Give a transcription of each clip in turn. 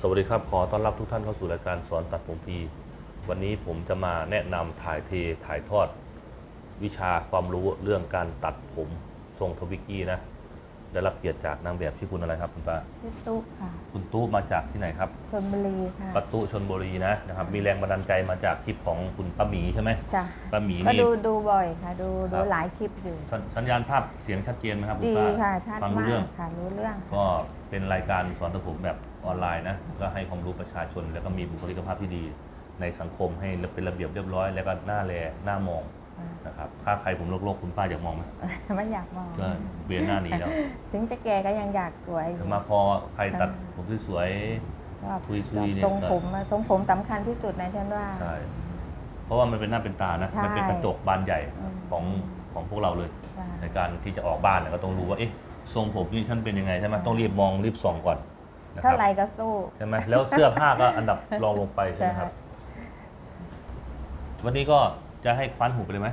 สวัสดีครับ ขอต้อนรับทุกท่านเข้าสู่รายการสอนตัดผมฟรี วันนี้ผมจะมาแนะนำถ่ายเทถ่ายทอด วิชาความรู้เรื่องการตัดผมทรงทวิกกี้นะ ได้รับเกียรติจากนางแบบชื่อคุณอะไรครับคุณป้าชื่อตุ๊กค่ะ คุณตู้มาจากที่ไหนครับชนบุรีค่ะ ปัตตุชนบุรีนะนะครับ มีแรงบันดาลใจมาจากคลิปของคุณป้าหมีใช่ไหมจ้ะ ป้าหมีก็นี่ ดูดูบ่อยค่ะ ดูครัดูบ หลายคลิปอยู่ สญสัญญาณภาพเสียงชัดเจนไหมครับคุณดีป้าค่ะชัดฟังรู้มาเรื่องกค่ะ รู้เรื่อง ก็เป็นรายการสอนตัดผมแบบ ออนไลน์นะก็ให้ความรู้ประชาชน แล้วก็มีบุคลิกภาพที่ดี ในสังคมให้เป็นระเบียบเรียบร้อย แล้วก็หน้าแลหน้ามองนะครับถ้าใครผมโลกๆคุณป้าอยากมองไหมไม่อยากมองก็เบียนหน้าหนีแล้วถึงจะแก่ก็ยังอยากสวยอยู่แต่มาพอใครตัดผมที่สวยชอบทุยๆเนี่ยตรงก็ผมอะตรงผมสำคัญที่สุดนะฉันว่าใช่เพราะว่ามันเป็นหน้าเป็นตานะใช่มันเป็นกระจกบานใหญ่อืมของของพวกเราเลยใช่ในการที่จะออกบ้านเนี่ยก็ต้องรู้ว่าเอ๊ะทรงผมนี่ฉันเป็นยังไงใช่ไหมต้องรีบมองรีบส่องก่อน นะคเท่ารับไหรก็สู้ ใช่ไหมแล้วเสื้อผ้าก็อันดับรองลงไปใช่ไหมครับ วันนี้ก็จะให้คว้านหูไปเลยไหม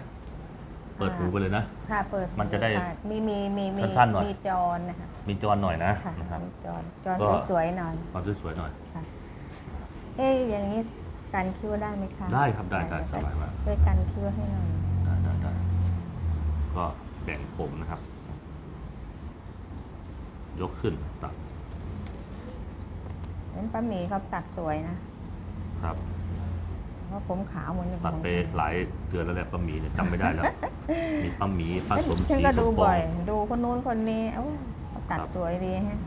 เปิดหูไปเลยนะ ค่ะเปิดมันจะได้ค่มีมีมีมีสั้นๆหน่อย มีจอนะคะมีจอนหน่อยนะค่ะนะครับ มีจอนจอนก็ สวยๆหน่อยความสวยๆหน่อยเอ๊ะอย่างนี้กันคิ้วได้ไหมคะได้ครับได้ได้สบายมาก ช่วยกันคิ้วให้หน่อยได้ได้ได้ก็แบ่งผมนะครับ ยกขึ้นตัด นั้นป้าหมีเขาตัดสวยนะครับเพราะผมขาวเหมือนอย่างตัดของไปฉันหลายเดือนแล้วแหละป้าหมีเนี่ยจำไม่ได้แล้ว มีป้าหมีป้าสมศฉันรีก็สดูมปอบ่อยงดูคนนู้นคนนี้เอ้าเขาตัดครับสวยดีฮะ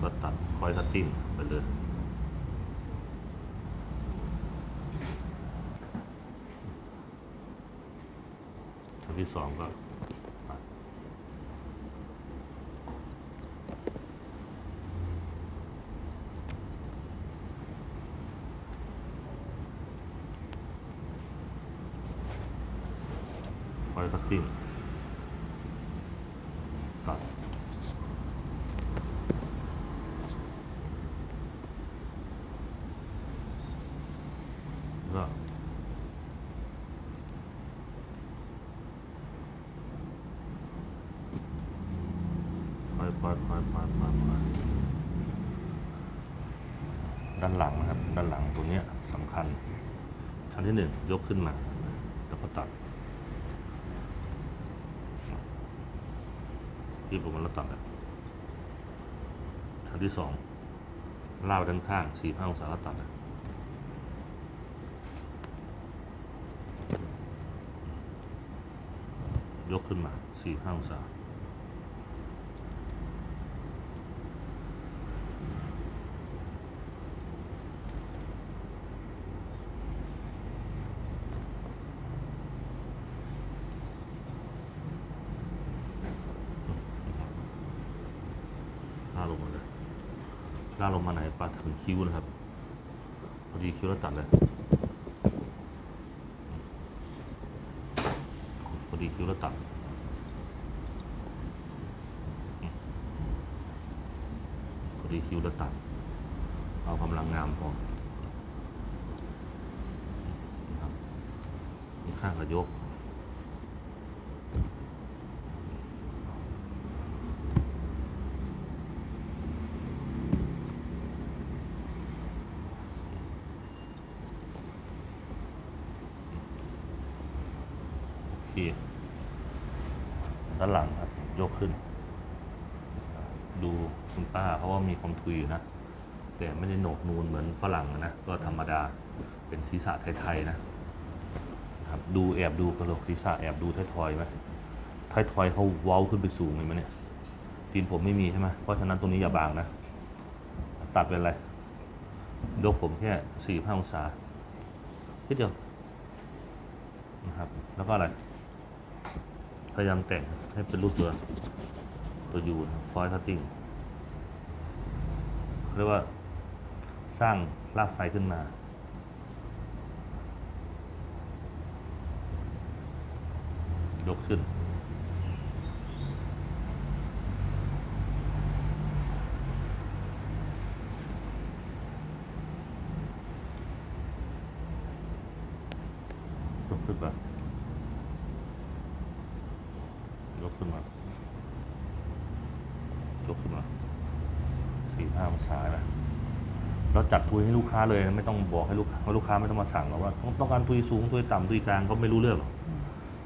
ก็ตัดคอยคัตติ้งไปเลยชั้นที่สองก็ตัดคอยคัตติ้งตัด ก็คอยคอยคอยคอยคอยคอยด้านหลังนะครับ ด้านหลังตรงเนี้ยสำคัญ ชั้ นที่หนึ่งยกขึ้นมา แล้วก็ตัดที่ลงมาแล้วตัดแบบชั้นที่สองล่าวด้านข้างสี่ห้าองศาแล้วตัดยกขึ้นมาสี่ห้าองศาล่ากลงมาเลยล่ากลงมาไหนปลาถึงคิ้วนะครับ พอดีคิ้วแล้วตัดเลย พอดีคิ้วแล้วตัดอืมพอดีคิ้วแล้วตัด เอากำลังงามพอนะครับนี่ ข้างกระยกโอเคด้านหลังครับยกขึ้น ดูคุณป้าเพราะว่ามีความทุยอยู่นะ แต่ไม่ได้โหนกนูนเหมือนฝรั่งนะ ก็ธรรมดาเป็นศีรษะไทย ๆ นะ ดูแอบดูกระโหลกศีรษะแอบดูท้ายทอยไหมท้ายทอยเขาเว้าขึ้นไปสูงเลยไหมเนี่ยตีนผมไม่มีใช่ไหมเพราะฉะนั้นตรงนี้อย่าบางนะ ตัดเป็นอะไรยกผมแค่สี่ห้าองศาทีเดียวนะครับ แล้วก็อะไร พยายามแต่งให้เป็นรูปตัวตัวยูนฟอยคัตติ้งเรียกว่าสร้างรากไซขึ้นมา กขึ้น ยกขึ้นมายกขึ้นมายกขึ้นมาสี่ห้าองศานะเราจัดทุยให้ลูกค้าเลย ไม่ต้องบอกให้ลูกค้าลูกค้าไม่ต้องมาสั่งหรอกว่า ต้องต้องการทุยสูงทุยต่ำทุยกลางเขาไม่รู้เรื่องหรอก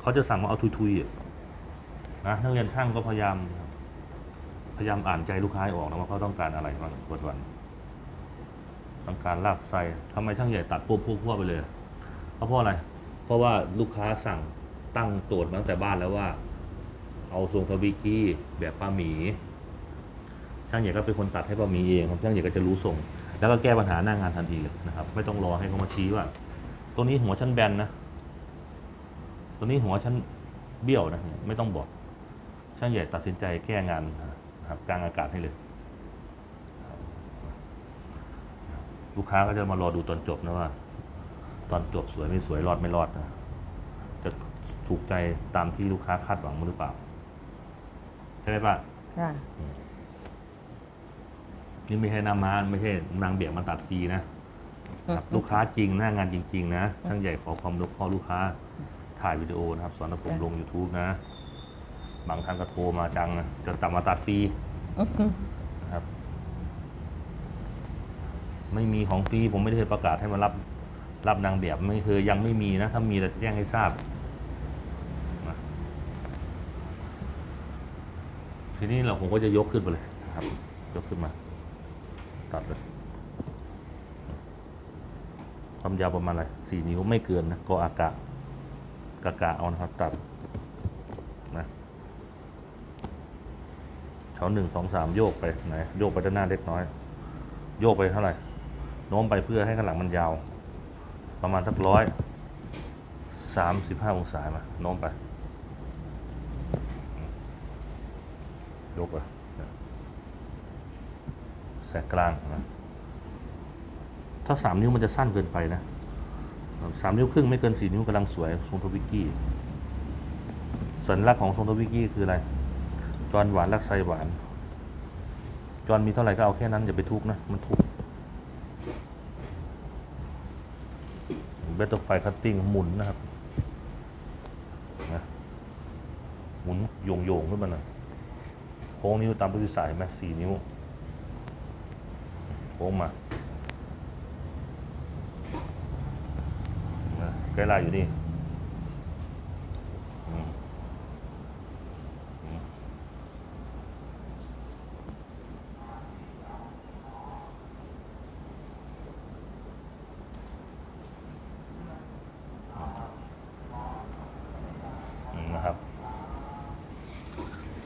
เขาจะสั่งมาเอาทุยทุยๆอะนะนักเรียนช่างก็พยายาม พยายามอ่านใจลูกค้าออกนะว่าเขาต้องการอะไรบ้างวันวันต้องการลากไส้ทำไมช่างใหญ่ตัดปุ๊บพวกๆไปเลยเพราะเพราะอะไร เพราะว่าลูกค้าสั่งตั้งโจทย์มาตั้งแต่บ้านแล้วว่า เอาทรงทวิกี้แบบป้าหมี ช่างใหญ่ก็เป็นคนตัดให้ป้าหมีเองครับช่างใหญ่ก็จะรู้ทรง แล้วก็แก้ปัญหาหน้างานทันทีเลยนะครับ ไม่ต้องรอให้เขามาชี้ว่า ตัวนี้หัวชั้นแบนนะ ตัวนี้หัวชั้นเบี้ยวนะไม่ต้องบอกช่างใหญ่ตัดสินใจแก้งานนะครับกลางอากาศให้เลย ลูกค้าก็จะมารอดูตอนจบนะว่า ตอนจบสวยไม่สวยรอดไม่รอดนะจะถูกใจตามที่ลูกค้าคาดหวังหรือเปล่าใช่ไหมป้าค่ะนี่ไม่ใช่นำมาไม่ใช่นางเบียกมาตัดฟรีนะครับลูกค้าจริงหน้างานจริง ๆ นะช่างใหญ่ขอความรู้ข้อลูกค้า ถ่ายวิดีโอนะครับ สอนให้ผมลง YouTube นะ บางท่านก็โทรมาจังนะจะตัดมาตัดฟรีนะครับ ไม่มีของฟรีผมไม่ได้เคยประกาศให้มารับ รับนางแบบไม่เคยยังไม่มีนะ ถ้ามีจะแจ้งให้ทราบนะทีนี้เราผมก็จะยกขึ้นไปเลยนะครับ ยกขึ้นมา ตัดเลยความยาวประมาณอะไรสี่นิ้วไม่เกินนะก็อากาศ กะกะเอานะครับตัดนะเฉาหนึ่งสองสามโยกไปไหนโยกไปด้านหน้าเล็กน้อย โยกไปเท่าไหร่โน้มไปเพื่อให้ข้างหลังมันยาว ประมาณสักร้อยสามสิบห้าองศามาโน้มไปยกไปแสกกลางนะถ้าสามนิ้วมันจะสั้นเกินไปนะ สามนิ้วครึ่งไม่เกินสี่นิ้วกำลังสวยทรงทวิกกี้สัญลักษณ์ของทรงทวิกกี้คืออะไร จอนหวานรักไซหวาน จอนมีเท่าไหร่ก็เอาแค่นั้นอย่าไปทุกนะ มันทุกเบตเตอร์ไฟคัตติ้งหมุนนะครับนะหมุนโยงโยงๆขึ้นมาหน่อยโค้งนิ้วตามพื้นสายเห็นไหมสี่นิ้วโค้งมา ใกล้ลาอยู่นี่นะครับ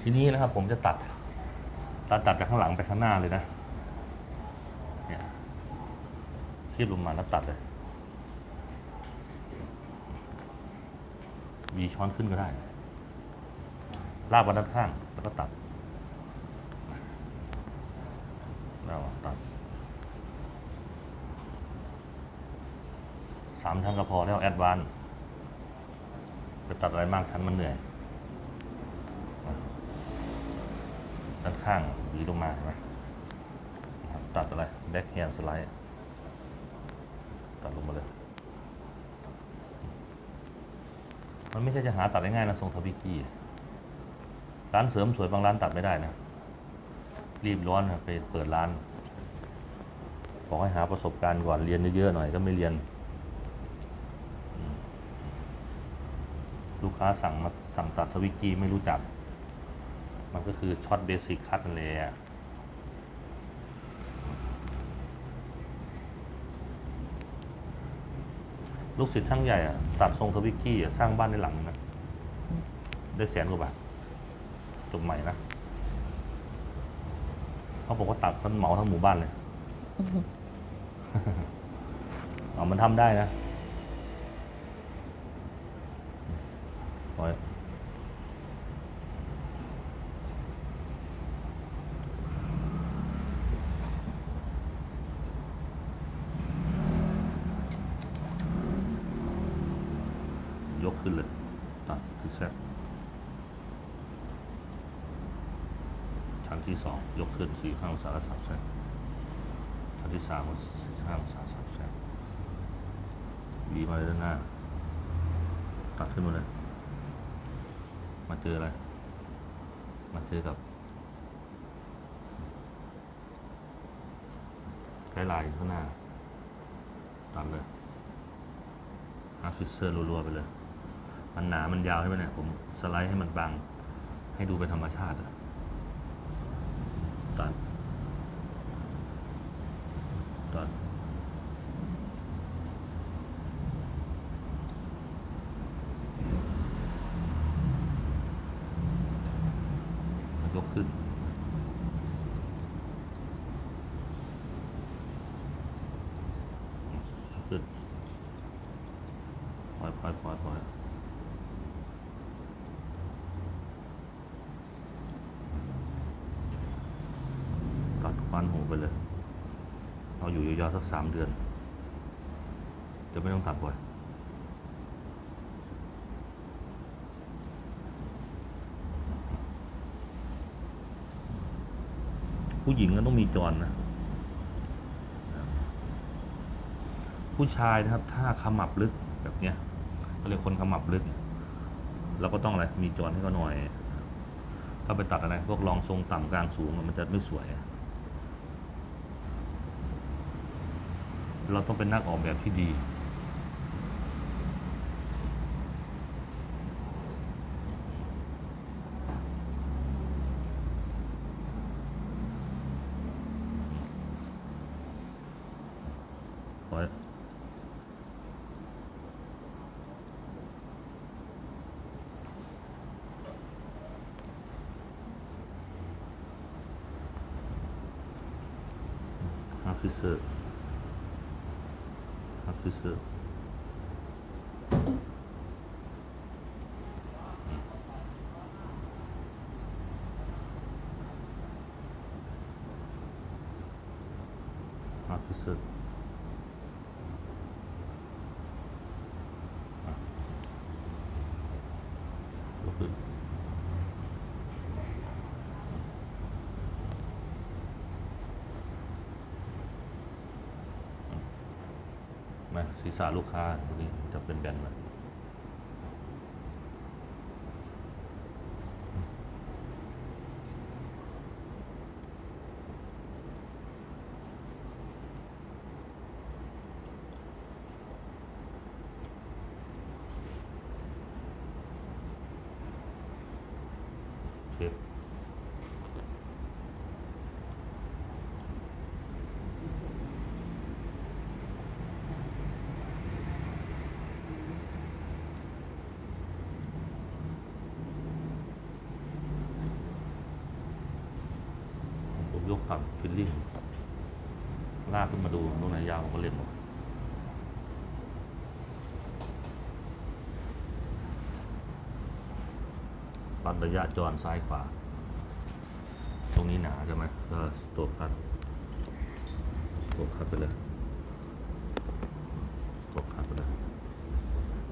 ทีนี้นะครับผมจะตัด ตัดตัดจากข้างหลังไปข้างหน้าเลยนะเนี่ยคีบลงมาแล้วตัดเลย วีช้อนขึ้นก็ได้ ลากมาด้านข้าง แล้วก็ตัดแล้วตัดสามชั้นก็พอแล้วแอดวานไปตัดอะไรมากชั้นมันเหนื่อยด้านข้างหวีลงมาเห็นไหมตัดอะไรแบ็คแฮนด์สไลด์ตัดลงมาเลย มันไม่ใช่จะหาตัดได้ง่ายนะทรงทวิกี้ร้านเสริมสวยบางร้านตัดไม่ได้นะ รีบร้อนนะไปเปิดร้าน บอกให้หาประสบการณ์ก่อนเรียนเยอะๆหน่อยก็ไม่เรียน ลูกค้าสั่งมาสั่งตัดทวิกี้ไม่รู้จัก มันก็คือช็อตเบสิกคัดนั่นแหละ ลูกศิษย์ช่างใหญ่อะตัดทรงทวิกกี้อะสร้างบ้านในหลังนะได้แสนกว่าบาทจบใหม่นะเขาบอกว่าตัดมันเหมาทั้งหมู่บ้านเลยเอามันทำได้นะโอ้ยกขึ้นเลยตัดคือแซกชั้นที่สองยกขึ้นสี่ข้างองศาและสามแซกชั้นที่สามก็สี่ข้างองศาสามแซกวีมาเลยด้านหน้า ตัดขึ้นมาเลย มาเจออะไร มาเจอกับไกด์ไลน์ข้างหน้า ตัดเลยอาฟิเซอร์รัวๆไปเลย มันหนา มันยาวใช่ไหมเนี่ย ผมสไลด์ให้มันบาง ให้ดูเป็นธรรมชาติอะตัด ยกขึ้น ขึ้นปล่อยปล่อยปล่อยปล่อยตัดควันหูไปเลย เอาอยู่ยาวๆสักสามเดือนจะไม่ต้องตัดบ่อยผู้หญิงก็ต้องมีจรนะ ผู้ชายนะครับ ถ้าขมับลึกแบบเนี้ยก็เรียกคนขมับลึกเราก็ต้องอะไรมีจรให้เขาหน่อย ถ้าไปตัดอะไรพวกรองทรงต่ำกลางสูงมันจะไม่สวย เราต้องเป็นนักออกแบบที่ดีไว้ฮับซิเซอร์ฮับซิเซอร์ฮับซิเซอร์ ยกขึ้น ษาลูกค้าตรงนี้จะเป็นแบนมาเชฟผมยกผักฟิลลิ่ง ลากขึ้นมาดูตรงไหนยาวผมก็เล่นหมดปัดระยะจรซ้ายขวา ตรงนี้หนาใช่ไหมก็สโตกคัดสโตกคัดไปเลยสโตกคัดไปเลย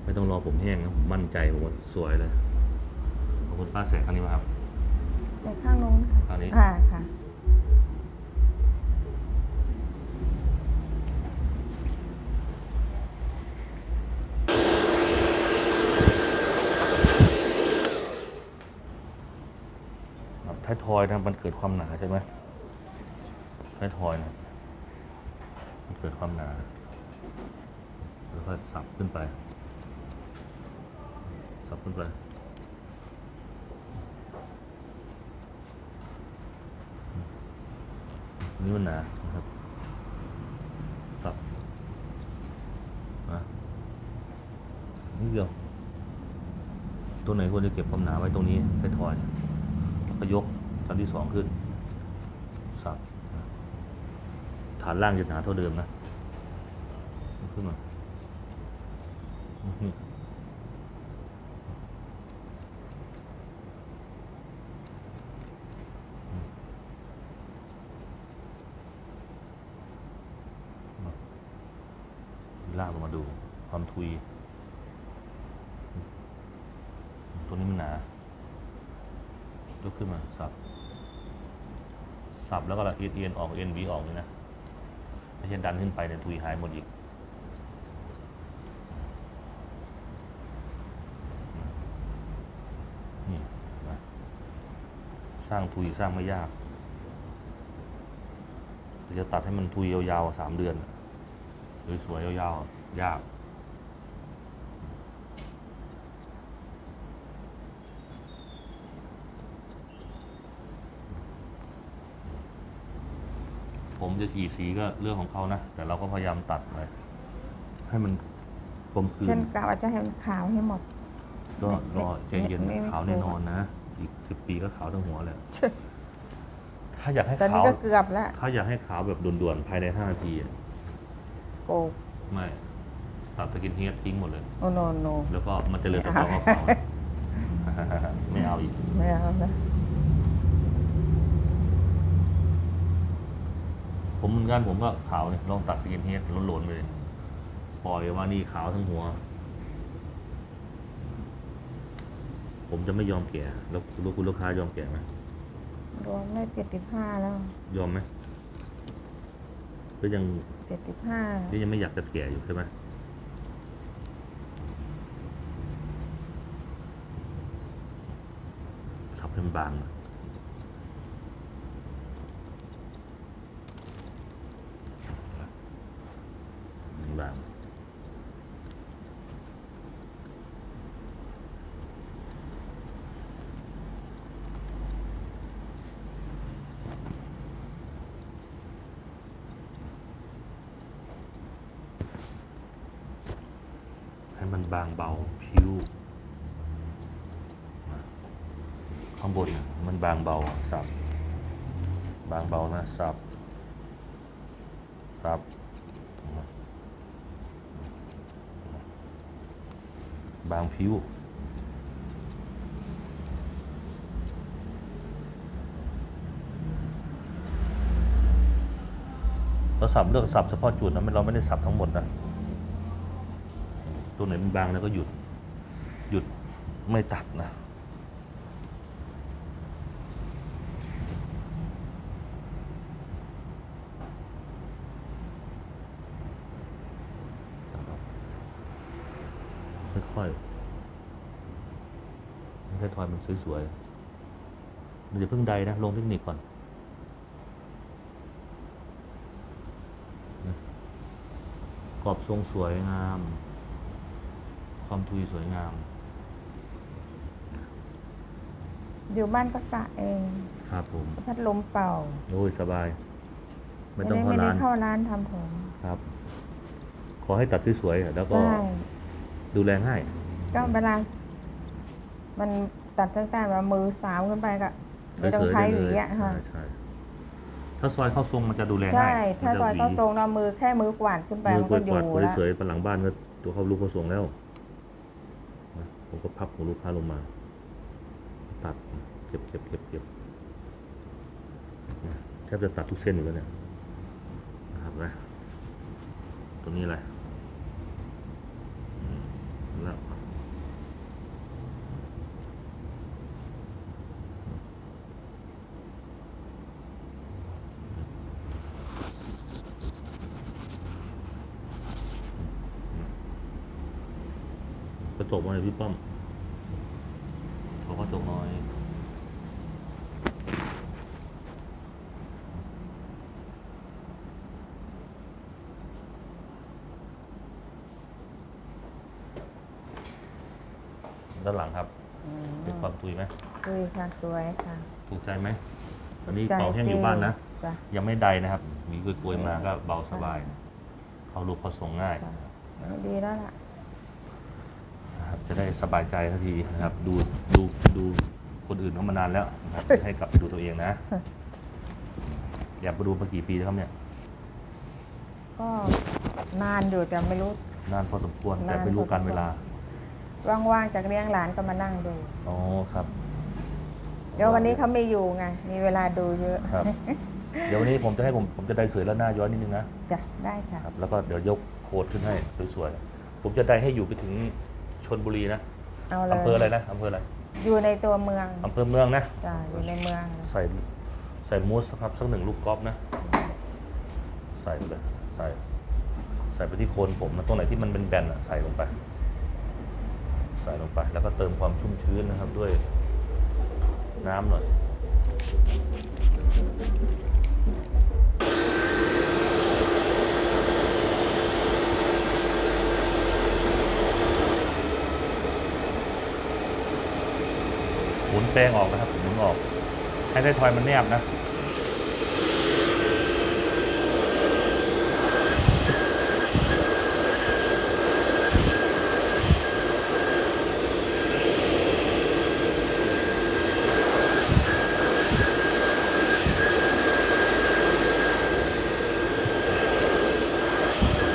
ไม่ต้องรอผมแห้งนะผมมั่นใจผมว่าสวยเลย ขอบคุณป้าแสงครั้งนี้มาครับ แต่ข้างนู้นค่ะ ข้างนี้ ค่ะค่ะ ครับท้ายท อยนะมันเกิดความหนาใช่ไหมท้ายทอยนะมันเกิดความหนาแล้วก็สับขึ้นไป สับขึ้นไปนี่มันหนานะครับสับนะนี่เดียวตัวไหนควรจะเก็บความหนาไว้ตรงนี้ท้ายทอยแล้วก็ยก ชั้นที่สองขึ้นสับฐานล่างจะหนาเท่าเดิมนะ ขึ้นมาอื้ออลากลงมาดูความทุย ตัวนี้มันหนายกขึ้นมาสับ สับแล้วก็เอียนเอียนออกเอียนวีออกนี่นะไม่ใช่ดันขึ้นไปเนี่ยทุยหายหมดอีกนี่นะสร้างทุยสร้างไม่ยากจะตัดให้มันทุยยาวๆสามเดือนสวยๆยาวๆยาก ผมจะฉีดสีก็เรื่องของเขานะ แต่เราก็พยายามตัดไปให้มันกลมกลืเช่นนกะว่าจะให้มันขาวให้หมด ก็รอใจเย็นไม่ไม่ ขาวแน่นอนนะ อีกสิบปีก็ขาวทั้งหัวเลยเช่นถ้าอยากให้ตอนนี้ขาว ก็เกือบแล้วถ้าอยากให้ขาวแบบด่วนๆ ภายในห้านาทีอะโกกไม่ตัดสกินเฮดทิ้งหมดเลย โอโนโน แล้วก็มันจะเหลือแต่ไม่ตัวเอาขาวๆไม่เอาอีก ไม่เอานะ ผมเหมือนกันผมก็ขาวเนี่ยลองตัดสกินเฮดหล่นๆไปเลยปล่อยว่านี่ขาวทั้งหัว ผมจะไม่ยอมแก่แล้วลูกคุณลูกค้ายอมแก่ไหมรวมไม่เจ็ดสิบห้าแล้วยอมไหมก็ยังเจ็ดสิบห้านี่ยังไม่อยากจะแก่อยู่ใช่ไหมสับให้มันบางหน่อยบาง ให้มัน บางเบาผิวข้างบนมันบางเบาสับบางเบานะสับสับบางผิวเราสับเลือกสับเฉพาะจุดนะเราไม่ได้สับทั้งหมดนะ ตัวไหนมันบางแล้วก็หยุด หยุดไม่ตัดนะค่อยๆไม่ใช่ทอยมันสวยๆมันจะเพิ่งใดนะ ลงเทคนิคก่อนกรอบทรงสวยงาม ความทุยสวยงาม อยู่บ้านก็สระเอง ครับผมพัดลมเป่า โอ้ยสบาย ไม่ไม่ต้องได้เข้าไม่ได้ร้าน เข้าร้านทำผมครับ ขอให้ตัดสวยๆแล้วก็ใช่ดูแลง่าย ก็เวลา มันตัดตั้งแต่ว่ามือสาวขึ้นไปก็ไม่ต้องใช้หวีอะใช่ค่ะ ใช่ถ้าซอยเข้าทรงมันจะดูแลง่าใช่ยถ้ามันซอยจะเข้าหวีทรงเรามือแค่มือกวาดขึ้นไป มือมันกก็วาดอกยู่วาดแล้วเฉยๆผนังบ้านก็ตัวเข้าลูกเข้าทรงแล้วนะ ผมก็พับของลูกค้าลงมา ตัดเก็บเก็บเก็บเก็บแทบจะตัดทุกเส้นอยู่แล้วเนี่ยนะครับนะตัวนี้อะไรแล้ว กระจกมาเลยพี่ป้อมเขากระจกหน่อยด้านหลังครับอืมเป็นความตุยไหมคือค่ะสวยค่ะถูกใจไหมอันนี้ใจเป่าแห้งอยู่บ้านนะ จ้ะ ยังไม่ใดนะครับ มีกลวยๆมาก็เบาสบาย เขาลูกเขาส่งง่ายค่ะดีแล้วล่ะนะครับ จะได้สบายใจทันทีนะครับ ดูดูดูคนอื่นเขามานานแล้วนะครับให้กลับไปดูตัวเองนะอยากไปดูมากี่ปีแล้วครับเนี่ยก็นานอยู่แต่ไม่รู้ นานพอสมควรนานแต่ไม่รู้การพอสมควรเวลา ว่างๆจากเลี้ยงหลานก็มานั่งดู อ๋อครับ เดี๋ยววันนี้เขาไม่อยู่ไง มีเวลาดูเยอะครับ เดี๋ยววันนี้ผมจะให้ผมผมจะได้สวยแล้วหน้าย้อนนิดนึงนะจ้ะได้ค่ะครับแล้วก็เดี๋ยวยกโค้ดขึ้นให้สวยๆผมจะได้ให้อยู่ไปถึง ชนบุรีนะเอาเลยอำเภออะไรนะอำเภออะไรอยู่ในตัวเมืองอำเภอเมืองนะ จ้ะอยู่ในเมือง ใส่ใส่มูสครับสักหนึ่งลูกกอล์ฟนะ ใส่ไปเลยใส่ ใส่ไปที่โคนผมนะตรงไหนที่มันเป็นแบนๆอะใส่ลงไป ใส่ลงไป แล้วก็เติมความชุ่มชื้นนะครับด้วย น้ำหน่อย หมุนแป้งออกนะครับหมุนออก ให้ไทยทอยมันแนบนะ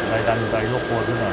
ใบดันใบยกโคนขึ้นหน่อย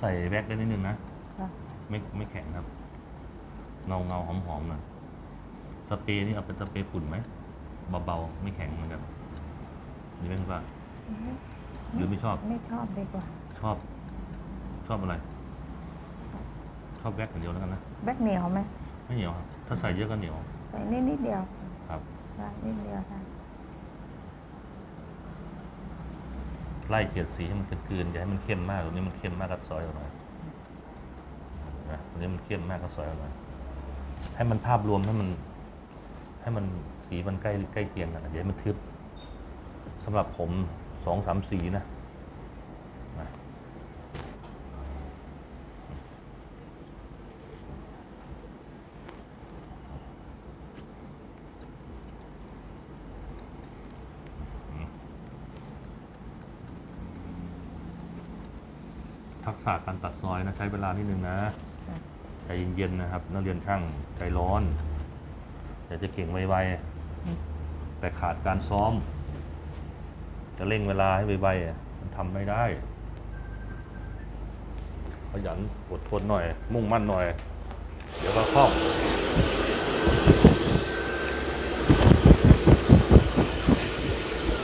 ใส่แว็กได้นิดนึงนะค่ะไม่ไม่แข็งครับ เงาเงาหอมหอมๆหน่อยสเปรย์นี่เอาเป็นสเปรย์ฝุ่นไหมเบาๆ ไม่แข็งเหมือนกันนี่เป็นว่าหรือไม่ชอบ ไม่ชอบดีกว่า ชอบ ชอบอะไร ชอบแว็กอย่างเดียวแล้วกันนะแบกเหนียวไหมไม่เหนียวครับ ถ้าใส่เยอะก็เหนียว ใส่นิดนิดเดียว ครับได้นิดเดียวได้ ไล่เฉียดสีให้มันเกลือนๆอย่าให้มันเข้มมากตรงนี้มันเข้มมากก็ซอยออกหน่อยนะตรงนี้มันเข้มมากก็ซอยออกหน่อยให้มันภาพรวมให้มัน ให้มันสีมันใกล้ใกล้เคียงกันอย่าให้มันทึบสำหรับผมสองสามสีนะ ทักษะการตัดซอยนะใช้เวลานิดนึงนะค่ะใจเย็นๆนะครับนักเรียนช่างใจร้อนอยากจะเก่งไวๆแต่ขาดการซ้อม จะเร่งเวลาให้ไวๆอะมันทำไม่ได้ ขยันอดทนหน่อย มุ่งมั่นหน่อย เดี๋ยวก็คล่อง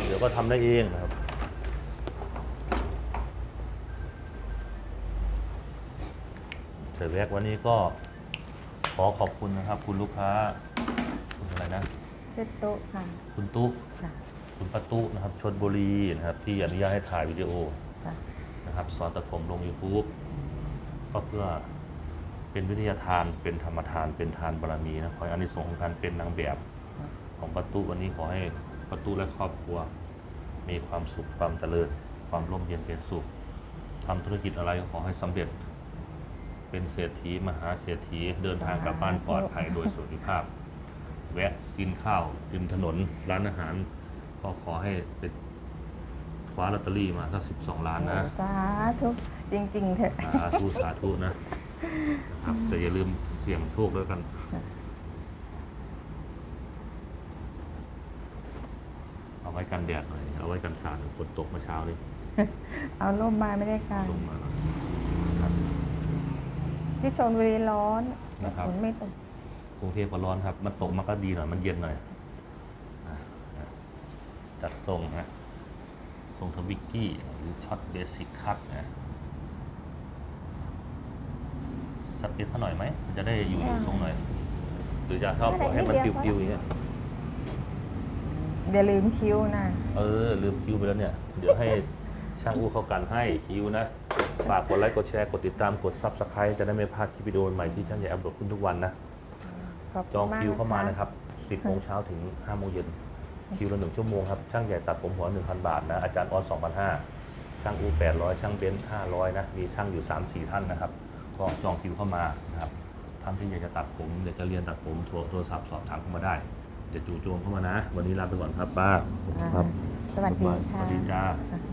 เดี๋ยวก็ทำได้เองนะครับ เฉยแวกวันนี้ก็ขอขอบคุณนะครับ คุณลูกค้าคุณอะไรนะเช็ดโต๊ะค่ะคุณตุ๊กค่ะคุณประตุนะครับชนบุรีนะครับ ที่อนุญาตให้ถ่ายวิดีโอค่ะนะครับ สอนตัดผมลง YouTube ก็เพื่อเป็นวิทยาทานเป็นธรรมทานเป็นทานบารมีนะขอให้อานิสงส์ของการเป็นนางแบบของประตุวันนี้ขอให้ประตุและครอบครัว มีความสุขความเจริญ ความร่มเย็นเป็นสุขทำธุรกิจอะไรก็ขอให้สำเร็จ เป็นเศรษฐีมหาเศรษฐีเดินทางกลับบ้านปลอดภัยโดยสวัสดิภาพ แวะกินข้าวริมถนนร้านอาหาร ก็ขอให้ไปคว้าลอตเตอรี่มาสักสิบสองล้านนะสาธุจริงๆเถอะสาธุสาธุนะนะครับแต่อย่าลืมเสี่ยงโชคด้วยกันเอาไว้กันแดดหน่อยเอาไว้กันสาดฝนตกเมื่อเช้านี้เอาร่มมาไม่ได้กางลงมาแล้ว ที่ชนบุรีร้อนนะครับ ฝนไม่ตกกรุงเทพก็ร้อนครับ มันตกมาก็ดีหน่อย มันเย็นหน่อยอะอะจัดทรงนะทรงทวิกกี้หรือช็อตเบสิกคัตนะสเปซซะหน่อยไหมมันจะได้อยู่อยู่ทรงหน่อย หรือจะชอบขอให้มันปิวๆอย่างเงี้ย อย่าลืมคิ้วนะ เออลืมคิวไปแล้วเนี่ย เดี๋ยวให้ช่างอู้เขากันให้คิวนะ ฝากกดไลค์กดแชร์กดติดตามกด Subscribe จะได้ไม่พลาดคลิปวิดีโอใหม่ที่ช่างใหญ่อัปโหลดขึ้นทุกวันนะขอบจคุองณมากคิวเข้ามาะนะครับ 10โมงเช้าถึง5โมงเย็นคิวละหนึ่งชั่วโมงครับช่างใหญ่ตัดผมหัว 1,000 บาทนะอาจารย์ออน2,500ช่างอู800 ช่างเบนซ์500นะมีช่างอยู่ 3-4 ท่านนะครับ ก็จองคิวเข้ามานะครับท่านที่อยากจะตัดผมอยากจะเรียนตัดผมโทรโทรศัพท์สอบถามเข้ามาได้เดี๋ยวจู่โจมเข้ามานะ วันนี้ลาไปก่อนครับป้าอ่าสวัสดีสค่ะวัสดีจ้าค่ะ